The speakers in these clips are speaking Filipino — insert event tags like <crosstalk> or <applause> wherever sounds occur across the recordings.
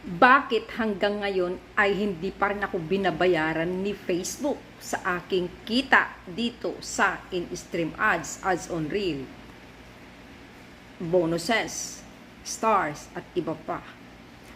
bakit hanggang ngayon ay hindi pa rin ako binabayaran ni Facebook sa aking kita dito sa in-stream ads, ads on reel, bonuses, stars, at iba pa.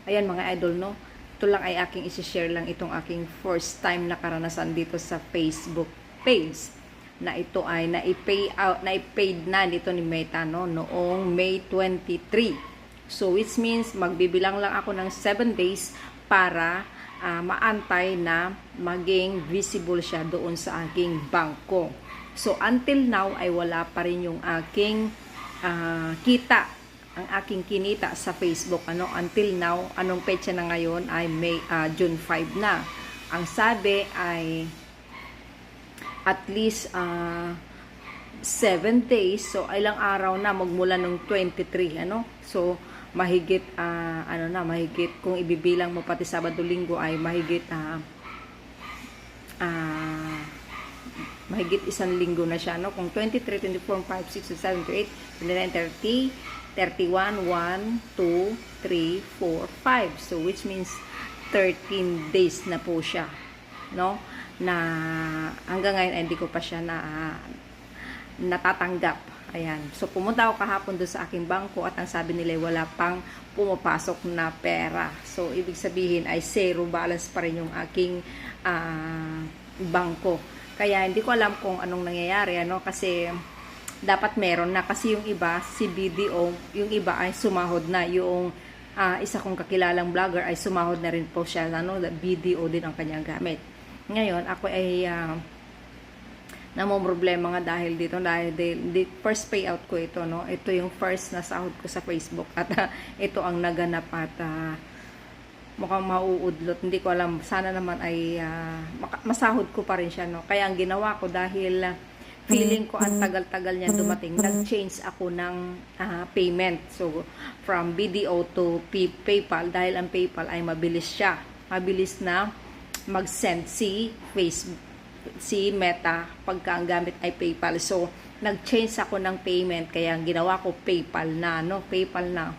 Ayan mga idol, no? Ito lang ay aking isi-share lang itong aking first time na karanasan dito sa Facebook page na ito ay na-pay out, na-paid na dito ni Meta no, noong May 23. So, which means magbibilang lang ako ng 7 days para ah, maantay na maging visible siya doon sa aking bangko. So, until now ay wala pa rin yung aking ah, kita, ang aking kinita sa Facebook. Ano, until now, anong petsa na ngayon ay May, ah, June 5 na. Ang sabi ay at least uh, 7 days. So, ilang araw na magmula nung 23, ano? So, mahigit, ah, ano na, mahigit, kung ibibilang mo pati Sabado Linggo ay mahigit, ah, ah, mahigit isang linggo na siya, no? Kung 23, 24, 5, 6, 7, 8, 29, 30, 31, 1, 2, 3, 4, 5. So, which means 13 days na po siya, no? Na hanggang ngayon ay hindi ko pa siya na natatanggap. Ayan. So, pumunta ako kahapon doon sa aking bangko at ang sabi nila wala pang pumapasok na pera. So, ibig sabihin ay zero balance pa rin yung aking ah, bangko. Kaya hindi ko alam kung anong nangyayari, ano, kasi dapat meron na kasi yung iba, si BDO, yung iba ay sumahod na. Yung ah, isa kong kakilalang vlogger ay sumahod na rin po siya, ano, BDO din ang kanyang gamit. Ngayon, ako ay ah, problema nga dahil dito dahil di, first payout ko ito no? Ito yung first na sahod ko sa Facebook at ah, ito ang naganap at ah, mukhang mauudlot. Hindi ko alam sana naman ay maka- masahod ko pa rin siya no? Kaya ang ginawa ko dahil ah, feeling ko ang tagal-tagal niya dumating nag-change ako ng ah, payment. So from BDO to P- PayPal dahil ang PayPal ay mabilis siya. Mabilis na mag-send si Facebook si Meta pagka ang gamit ay PayPal. So, nag-change ako ng payment kaya ginawa ko PayPal na, no? PayPal na.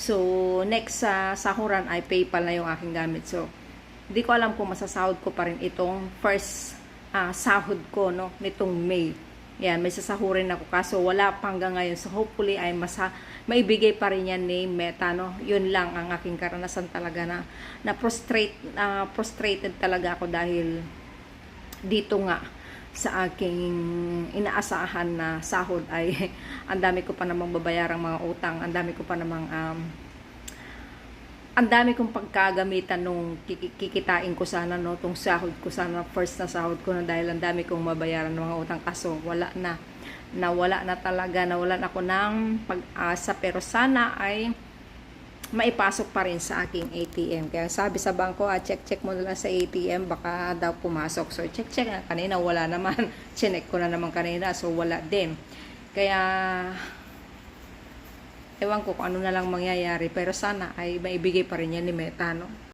So, next sa sahuran ay PayPal na yung aking gamit. So, hindi ko alam kung masasahod ko pa rin itong first ah, sahod ko, no? Nitong May. Yan, may sasahurin ako kaso wala pa hanggang ngayon. So, hopefully ay masa maibigay pa rin yan ni Meta, no? Yun lang ang aking karanasan talaga na na prostrate na frustrated talaga ako dahil dito nga sa aking inaasahan na sahod ay <laughs> ang dami ko pa namang babayarang mga utang, ang dami ko pa namang um, ang dami kong pagkagamitan nung kiki- kikitain ko sana no, tong sahod ko sana, first na sahod ko na dahil ang dami kong mabayaran ng mga utang. Kaso wala na nawala na talaga, nawalan ako ng pag-asa. Pero sana ay maipasok pa rin sa aking ATM. Kaya sabi sa bangko, ah, check-check mo na sa ATM, baka daw pumasok. So, check-check na. Kanina wala naman. <laughs> Chinek ko na naman kanina, so wala din. Kaya, ewan ko kung ano na lang mangyayari. Pero sana ay maibigay pa rin yan ni Meta, no?